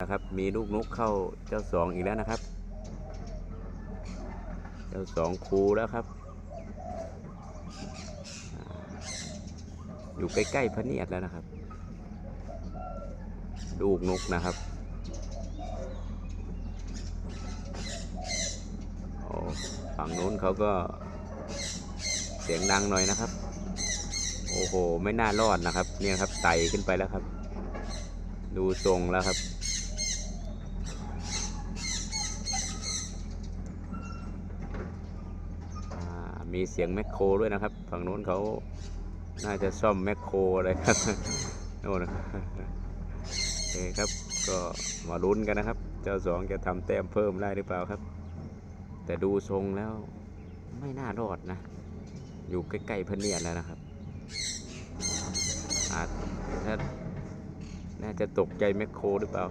นะครับมีลูกนกเข้าเจ้าสองอีกแล้วนะครับ เจ้าสองคูแล้วครับ อยู่ใกล้ๆพระเนียดแล้วนะครับ ลูกนกนะครับ โอ้ฝั่งนู้นเขาก็เสียงดังหน่อยนะครับ โอ้โห ไม่น่ารอดนะครับ เนี่ยครับไต่ขึ้นไปแล้วครับ ดูทรงแล้วครับ มีเสียงแมคโครด้วยนะครับ ฝั่งโน้นเขาน่าจะซ่อมแมคโครอะไรครับโน่นนะครับโอเคครับ ก็มาลุ้นกันนะครับ เจ้าสองจะทำแต้มเพิ่มได้หรือเปล่าครับ แต่ดูทรงแล้วไม่น่ารอดนะ อยู่ใกล้ๆพเนียดแล้วนะครับ อาจถ้าน่าจะตกใจแมคโครหรือเปล่า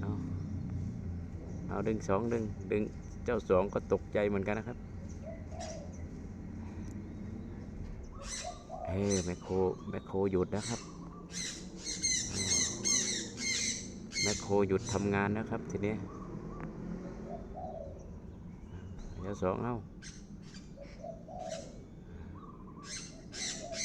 เอาเอาดึงสองดึงดึงเจ้าสองก็ตกใจเหมือนกันนะครับ เฮ้แมคโครแมคโครหยุดนะครับแมคโครหยุดทำงานนะครับทีนี้เจ้าสองเอา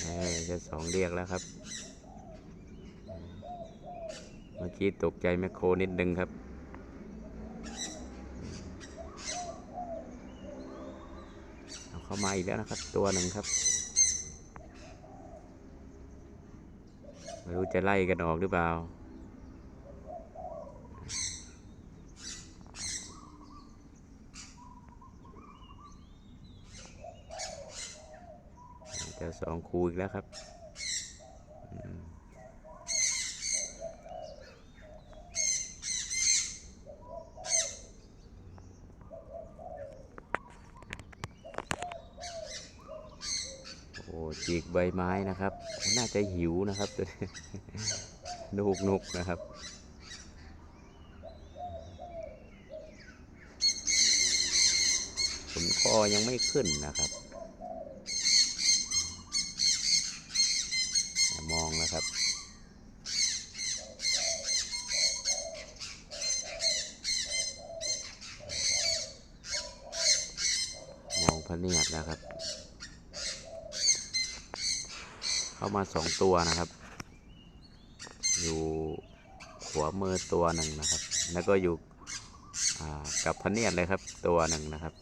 เฮ้จ้าสองเรียกแล้วครับ เมื่อกี้ตกใจแมคโครนิดนึงครับเอาเข้ามาอีกแล้วนะครับ ตัวหนึ่งครับ ไม่รู้จะไล่กันออกหรือเปล่า เจะสองคูอีกแล้วครับอืม โอ้จีกใบไม้นะครับ น่าจะหิวนะครับตัวนี้ลูกนกนะครับ ขนคอยังไม่ขึ้นนะครับ มองนะครับมองพเนียดนะครับ เข้ามาสองตัวนะครับ อยู่หัวมือตัวหนึ่งนะครับ แล้วก็อยู่กับพเนียดเลยครับตัวหนึ่งนะครับ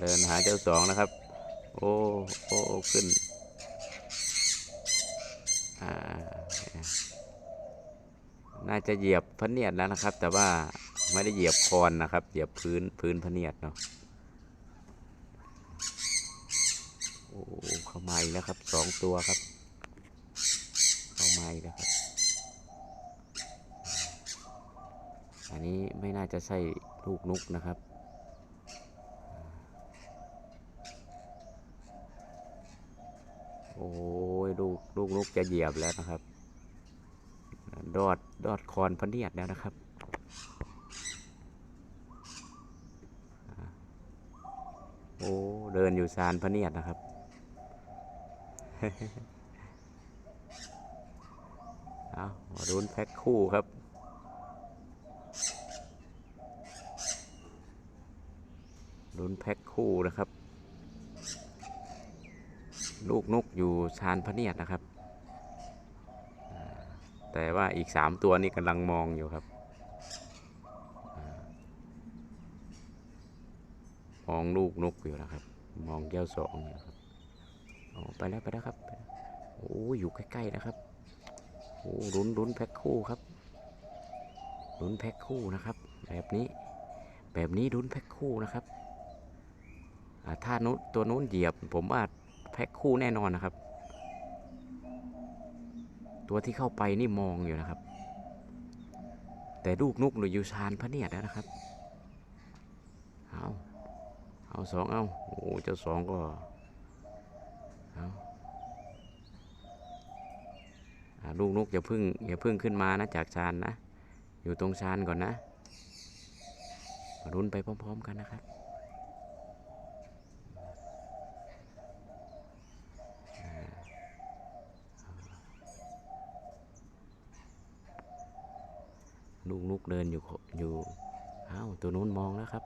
เดินหาเจ้าสองนะครับ โอ้โอ้ขึ้นน่าจะเหยียบพเนียดแล้วนะครับ แต่ว่าไม่ได้เหยียบคอนนะครับ เหยียบพื้นพื้นพเนียดเนาะโอ้ เข้ามาอีกแล้วครับสองตัวครับ เข้ามาอีกแล้วครับ อันนี้ไม่น่าจะใช่ลูกนุกนะครับโอ้ยลูกลูกนกจะเหยียบแล้วนะครับ ดอดดอดคอนพเนียดแล้วนะครับ โอ้ เดินอยู่ซานพเนียดนะครับ เอามารุนแพ็คคู่ครับ รุนแพ็คคู่นะครับ ลูกนกอยู่ชานพเนียดนะครับ แต่ว่าอีกสามตัวนี้กำลังมองอยู่ครับ มองลูกนกอยู่นะครับ มองเจ้าสองอยู่ครับ โอ้ไปแล้วไปแล้วครับโอ้อยู่ใกล้ๆนะครับโอ้ลุ้นลุ้นแพ็คคู่ครับลุ้นแพ็คคู่นะครับ แบบนี้ แบบนี้ลุ้นแพ็คคู่นะครับถ้านู้นตัวนู้นเหยียบ ผมว่าแพ็คคู่แน่นอนนะครับ ตัวที่เข้าไปนี่มองอยู่นะครับ แต่ลูกนุกหรือยูชานพระเนียดแล้วนะครับเอาเอาสองเอาโอ้เจ้าสองก็ ลูกนกอย่าพึ่งอย่าพึ่งขึ้นมานะจากชานนะ อยู่ตรงชานก่อนนะรุนไปพร้อม ๆ กันนะครับลูกนกเดินอยู่อยู่อ้าวตัวนู้นมองแล้วครับ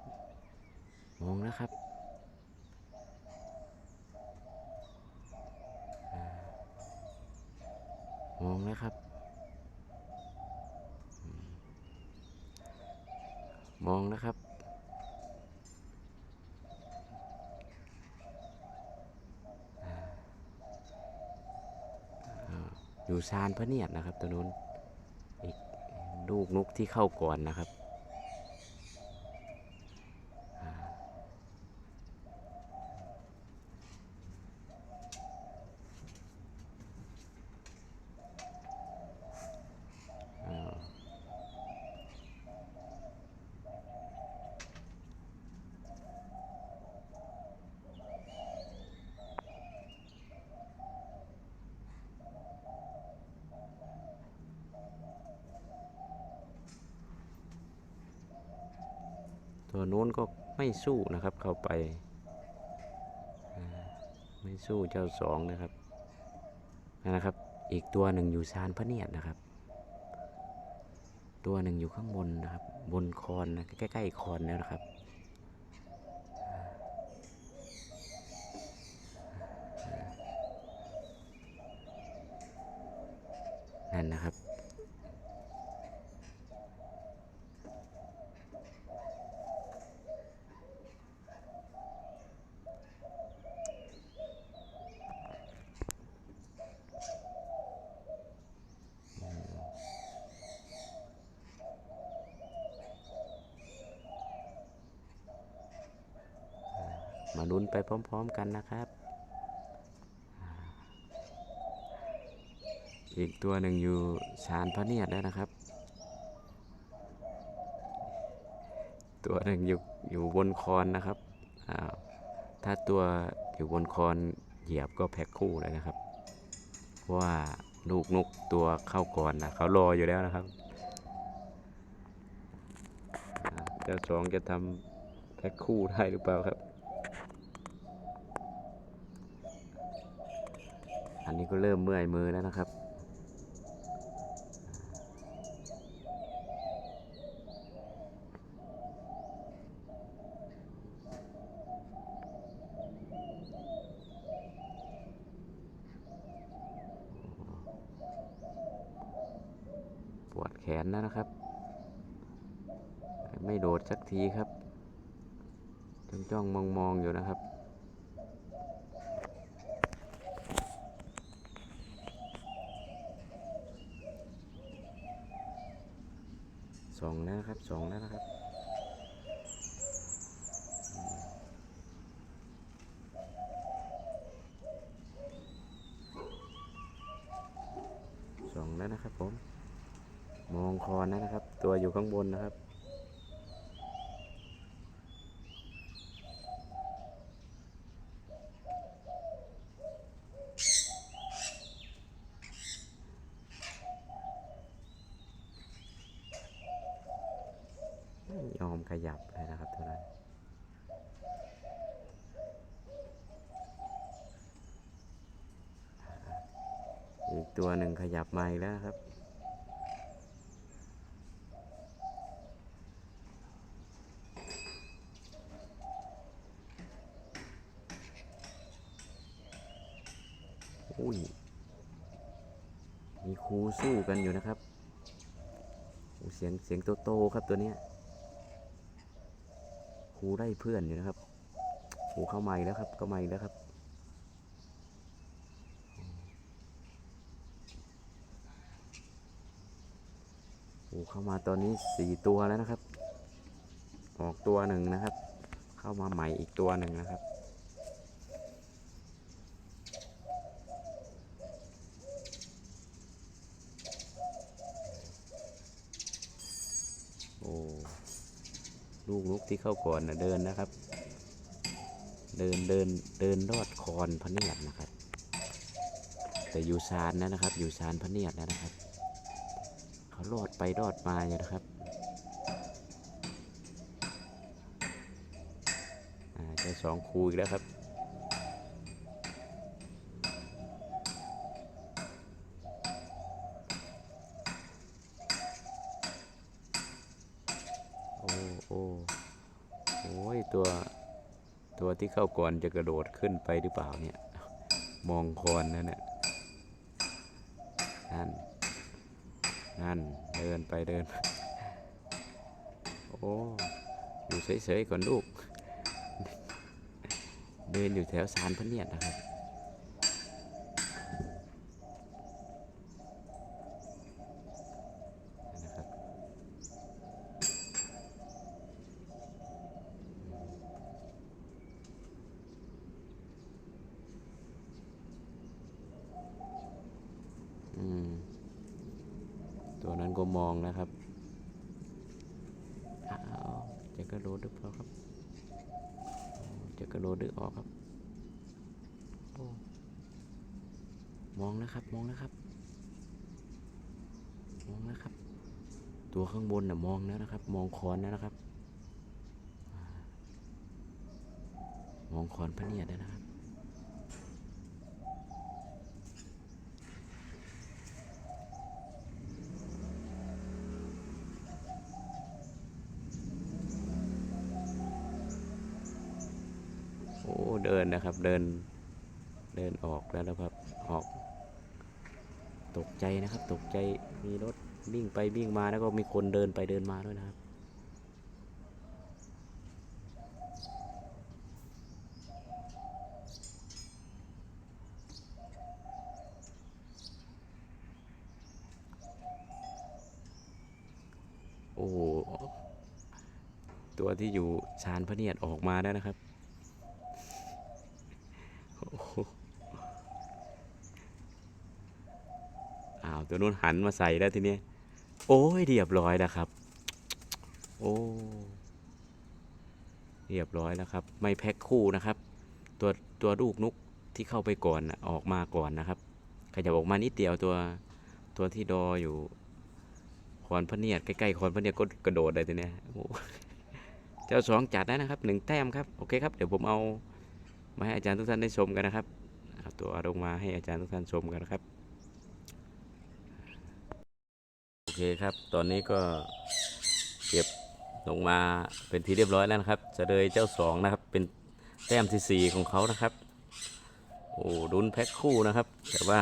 มองแล้วครับ มองนะครับ มองนะครับ อยู่ซานพระเนียดนะครับตัวนู้นอีกลูกนกที่เข้าก่อนนะครับ ตัวนู้นก็ไม่สู้นะครับ เข้าไป ไม่สู้เจ้าสองนะครับนั่นนะครับ อีกตัวหนึ่งอยู่ซานพระเนียดนะครับ ตัวหนึ่งอยู่ข้างบนนะครับ บนคอนนะใกล้ๆคอนแล้วนะครับ มาลุ้นไปพร้อม ๆ กันนะครับ อีกตัวหนึ่งอยู่ชานพระเนียดแล้วนะครับ ตัวหนึ่งอยู่อยู่บนคอนนะครับ ถ้าตัวอยู่บนคอนเหยียบก็แพ็คคู่เลยนะครับ ว่าลูกนกตัวเข้าก่อนนะเขารออยู่แล้วนะครับเจ้าสองจะทำแพ็คคู่ได้หรือเปล่าครับ อันนี้ก็เริ่มเมื่อยมือแล้วนะครับ ปวดแขนแล้วนะครับ ไม่โดดสักทีครับจ้องจ้องมองมองๆอยู่นะครับ สองแล้วนะครับสองแล้วนะครับอืม สองแล้วนะครับผม มองคอนนะครับ ตัวอยู่ข้างบนนะครับ ไม่ยอมขยับเลยนะครับตัวนั้น อีกตัวหนึ่งขยับมาอีกแล้วครับ อุ้ย มีครูสู้กันอยู่นะครับโอ้เสียงเสียงโตๆครับตัวเนี้ยครูไล่เพื่อนอยู่นะครับครูเข้ามาอีกแล้วครับเข้ามาอีกแล้วครับ ครูเข้ามาตอนนี้สี่ตัวแล้วนะครับ ออกตัวหนึ่งนะครับ เข้ามาใหม่อีกตัวหนึ่งนะครับ โอ้ลูกนกที่เข้าก่อนนะเดินนะครับ เดินเดินเดินรอดคอนพเนียดนะครับ แต่อยู่ชานแล้วนะครับ อยู่ชานพเนียดแล้วนะครับ รอดไปรอดมาอยู่นะครับได้สองคูอีกแล้วครับ โอ้โอ้โอ้ยตัว ตัวที่เข้าก่อนจะกระโดดขึ้นไปหรือเปล่าเนี่ย มองคอนนั่นแหละนั่น นั่น เดินไปเดิน โอ้ อยู่เฉยๆก่อนลูก เดินอยู่แถวสารพระเนียดนะครับนะครับ อืม ตัวนั้นก็มองนะครับอ้าวจะ กระโดดหรือเปล่าครับ จะกระโดดหรือออกครับมองนะครับ มองนะครับ มองนะครับ ตัวข้างบนน่ะมองแล้วนะครับ มองคอนแล้วนะครับ มองคอนพระเนียดแล้วนะครับ โอ้ เดินนะครับ เดินเดินออกแล้วนะครับออก ตกใจนะครับ ตกใจมีรถวิ่งไปวิ่งมาแล้วก็มีคนเดินไปเดินมาด้วยนะครับโอ้ตัวที่อยู่ชานพระเนียดออกมาแล้วนะครับ โอ้โหอ้าว ตัวนู้นหันมาใส่แล้วทีนี้โอ้ยเรียบร้อยแล้วครับ โอ้เรียบร้อยแล้วครับ ไม่แพ็คคู่นะครับ ตัวตัวลูกนุกที่เข้าไปก่อนนะออกมาก่อนนะครับขยับออกมานิดเดียวตัวตัวที่ดออยู่คอนพเนียดใกล้ๆคอนพเนียดก็กระโดดเลยทีเนี้ยโอ้เจ้าสองจัดได้นะครับหนึ่งแต้มครับโอเคครับเดี๋ยวผมเอามาให้อาจารย์ทุกท่านได้ชมกันนะครับตัวลงมาให้อาจารย์ทุกท่านชมกันนะครับ โอ เคครับ ตอนนี้ก็เก็บลงมาเป็นที่เรียบร้อยแล้วนะครับจะเลยเจ้าสองนะครับ เป็นแต้มที่สี่ของเขานะครับ โอ้ดุนแพ็คคู่นะครับ แต่ว่า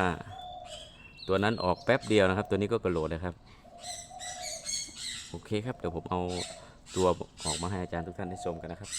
ตัวนั้นออกแป๊บเดียวนะครับ ตัวนี้ก็กระโดดนะครับ โอเคครับ เดี๋ยวผมเอาตัวออกมาให้อาจารย์ทุกท่านได้ชมกันนะครับ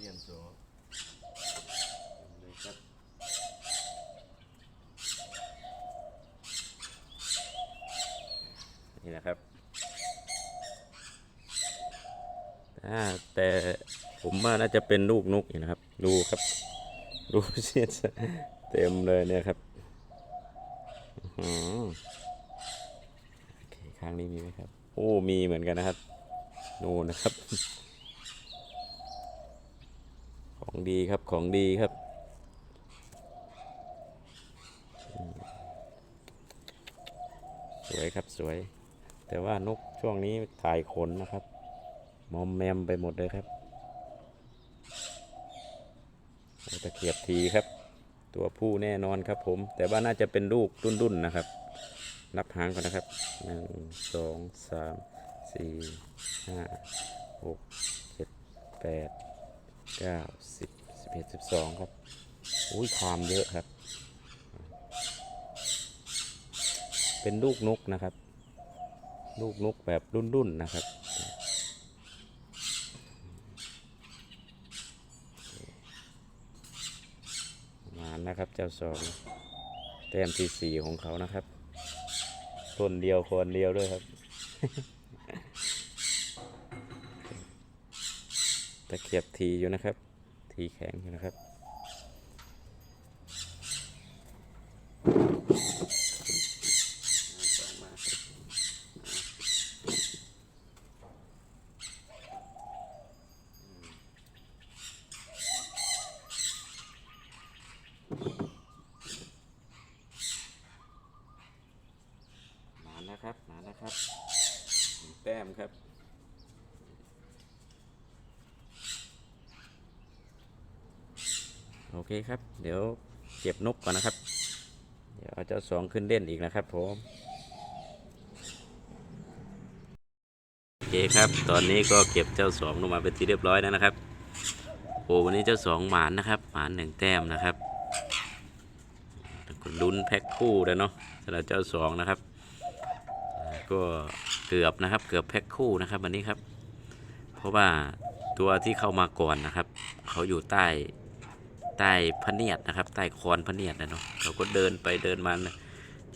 เยี่ยมโสเลยครับนี่นะครับ อ่าแต่ผมว่าน่าจะเป็นลูกนกอยู่นะครับ ดูครับ ดูเสียดเต็มเลยเนี่ยครับอื้อหือโอเคข้างนี้มีไหมครับ โอ้ มีเหมือนกันนะครับนู่นนะครับ ของดีครับของดีครับสวยครับสวย แต่ว่านกช่วงนี้ถ่ายขนนะครับ มอมแมมไปหมดเลยครับตะเขียบทีครับ ตัวผู้แน่นอนครับผม แต่ว่าน่าจะเป็นลูกรุ่นๆนะครับ นับหางก่อนนะครับหนึ่งสองสามสี่ห้าหกเจ็ดแปดเก้าสิบสิบเอ็ดสิบสองครับอุ้ยความเยอะครับ เป็นลูกนกนะครับ ลูกนกแบบรุ่นๆนะครับ หมา นะครับ เจ้าสองแต้มที่สี่ของเขานะครับต้นเดียวคนเดียวด้วยครับ ตะเขียบทีอยู่นะครับ ทีแข็งอยู่นะครับ มาแล้ว ครับ โอเคครับ เดี๋ยวเก็บนกก่อนนะครับ เดี๋ยวเอาเจ้าสองขึ้นเล่นอีกนะครับผมโอเคครับ ตอนนี้ก็เก็บเจ้าสองลงมาเป็นที่เรียบร้อยแล้วนะครับโอ้วันนี้เจ้าสองหมานนะครับ หมานหนึ่งแต้มนะครับลุ้นแพ็คคู่แล้วเนาะสำหรับเจ้าสองนะครับ ก็ เกือบนะครับ เกือบแพ็คคู่นะครับวันนี้ครับ เพราะว่าตัวที่เข้ามาก่อนนะครับ เขาอยู่ใต้ใต้พเนียดนะครับ ใต้คอนพเนียดนะเนาะเราก็เดินไปเดินมา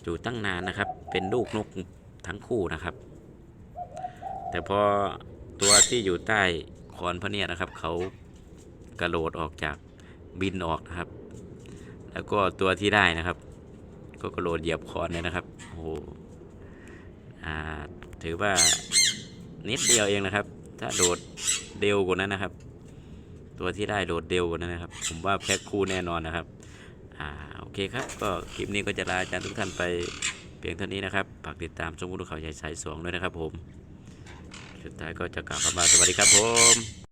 อยู่ตั้งนานนะครับ เป็นลูกนกทั้งคู่นะครับ แต่พอตัวที่อยู่ใต้คอนพเนียดนะครับ เขากระโดดออกจากบินออกนะครับ แล้วก็ตัวที่ได้นะครับ ก็กระโดดเหยียบคอนเลยนะครับโอ้โหอ่า ถือว่านิดเดียวเองนะครับ ถ้าโดดเดียวกว่านั้นนะครับ ตัวที่ได้โดดเดียวกว่านั้นนะครับ ผมว่าแพ็คคู่แน่นอนนะครับ อ่าโอเคครับ ก็คลิปนี้ก็จะลาอาจารย์ทุกท่านไปเพียงเท่านี้นะครับฝากติดตามชมกุฎเขาใหญ่สายสองด้วยนะครับผม สุดท้ายก็จะกล่าวคำว่าสวัสดีครับผม